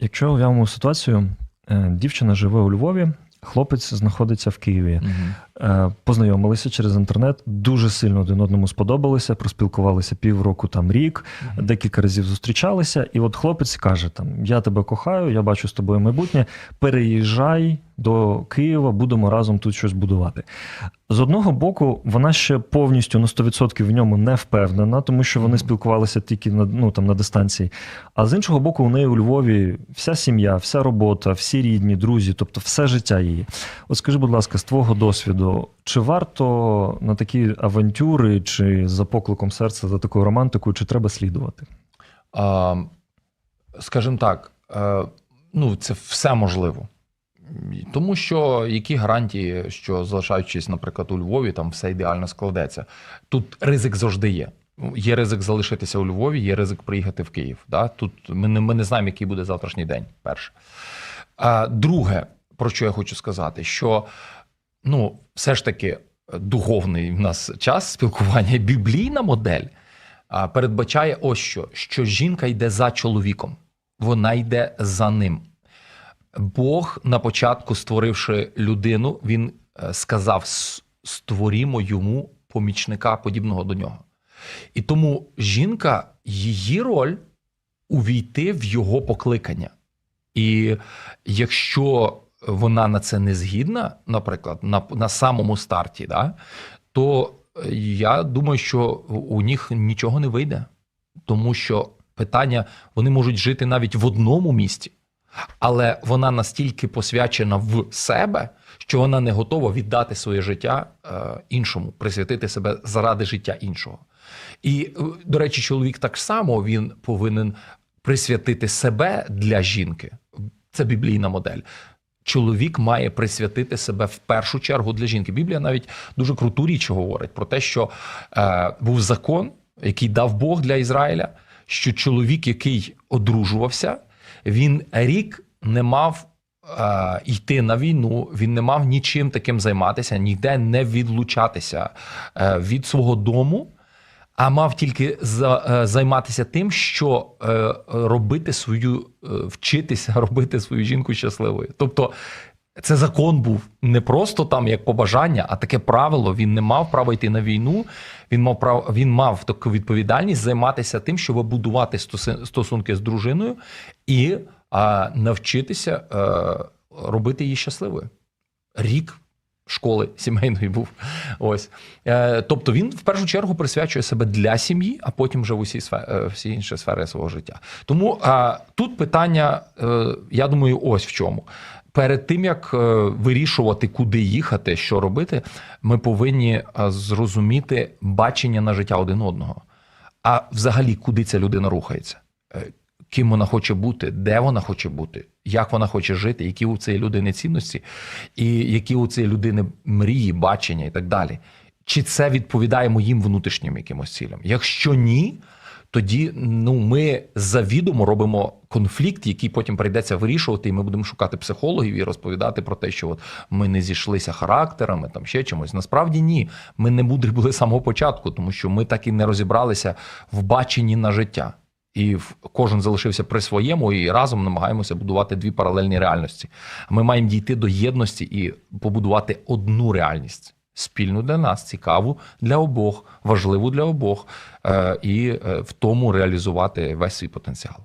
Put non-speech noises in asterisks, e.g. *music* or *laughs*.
Якщо уявимо ситуацію, е, дівчина живе у Львові, хлопець знаходиться в Києві. Е, Познайомилися через інтернет, дуже сильно один одному сподобалися, проспілкувалися півроку, там рік, декілька разів зустрічалися. І от хлопець каже: там Я тебе кохаю, я бачу з тобою майбутнє. Переїжджай до Києва, будемо разом тут щось будувати. З одного боку, вона ще повністю на 100% в ньому не впевнена, тому що вони спілкувалися тільки на ну там на дистанції. А з іншого боку, у неї у Львові вся сім'я, вся робота, всі рідні, друзі, тобто все життя її. От скажи, будь ласка, з твого досвіду, чи варто на такі авантюри, чи за покликом серця, за такою романтикою, чи треба слідувати? А, скажімо так, е, ну, це все можливо. Тому що які гарантії, що залишаючись, наприклад, у Львові, там все ідеально складеться. Тут ризик завжди є. Є ризик залишитися у Львові, є ризик приїхати в Київ. Да? Тут ми не, ми не знаємо, який буде завтрашній день. Перше. А, друге, про що я хочу сказати, що ну, все ж таки духовний в нас час спілкування, біблійна модель передбачає ось що: що жінка йде за чоловіком, вона йде за ним. Бог на початку, створивши людину, він е, сказав: створімо йому помічника, подібного до нього. І тому жінка, її роль увійти в його покликання. І якщо вона на це не згідна, наприклад, на, на самому старті, да, то е, я думаю, що у них нічого не вийде. Тому що питання, вони можуть жити навіть в одному місті, але вона настільки посвячена в себе, що вона не готова віддати своє життя е, іншому, присвятити себе заради життя іншого. І, е, до речі, чоловік так само він повинен присвятити себе для жінки. Це біблійна модель. Чоловік має присвятити себе в першу чергу для жінки. Біблія навіть дуже круту річ говорить про те, що е, був закон, який дав Бог для Ізраїля, що чоловік, який одружувався, він рік не мав е, йти на війну, він не мав нічим таким займатися, ніде не відлучатися е, від свого дому, а мав тільки за, е, займатися тим, що е, робити свою, е, вчитися *laughs* робити свою жінку щасливою. Тобто. Це закон був не просто там як побажання, а таке правило. Він не мав права йти на війну. Він мав право, він мав таку відповідальність займатися тим, щоб будувати стосунки з дружиною і а, навчитися е, робити її щасливою. Рік школи сімейної був. Ось. Е, тобто він в першу чергу присвячує себе для сім'ї, а потім вже в усі, е, всі інші сфери свого життя. Тому а, тут питання, е, я думаю, ось в чому. Перед тим як вирішувати, куди їхати, що робити, ми повинні зрозуміти бачення на життя один одного. А взагалі, куди ця людина рухається? Ким вона хоче бути, де вона хоче бути, як вона хоче жити, які у цієї людини цінності, і які у цієї людини мрії, бачення і так далі. Чи це відповідає моїм внутрішнім якимось цілям? Якщо ні, тоді ну ми завідомо робимо конфлікт, який потім прийдеться вирішувати, і ми будемо шукати психологів і розповідати про те, що от ми не зійшлися характерами, там ще чимось. Насправді ні, ми не мудрі були з самого початку, тому що ми так і не розібралися в баченні на життя. І кожен залишився при своєму, і разом намагаємося будувати дві паралельні реальності. Ми маємо дійти до єдності і побудувати одну реальність спільну для нас, цікаву для обох, важливу для обох, е, і е, в тому реалізувати весь свій потенціал.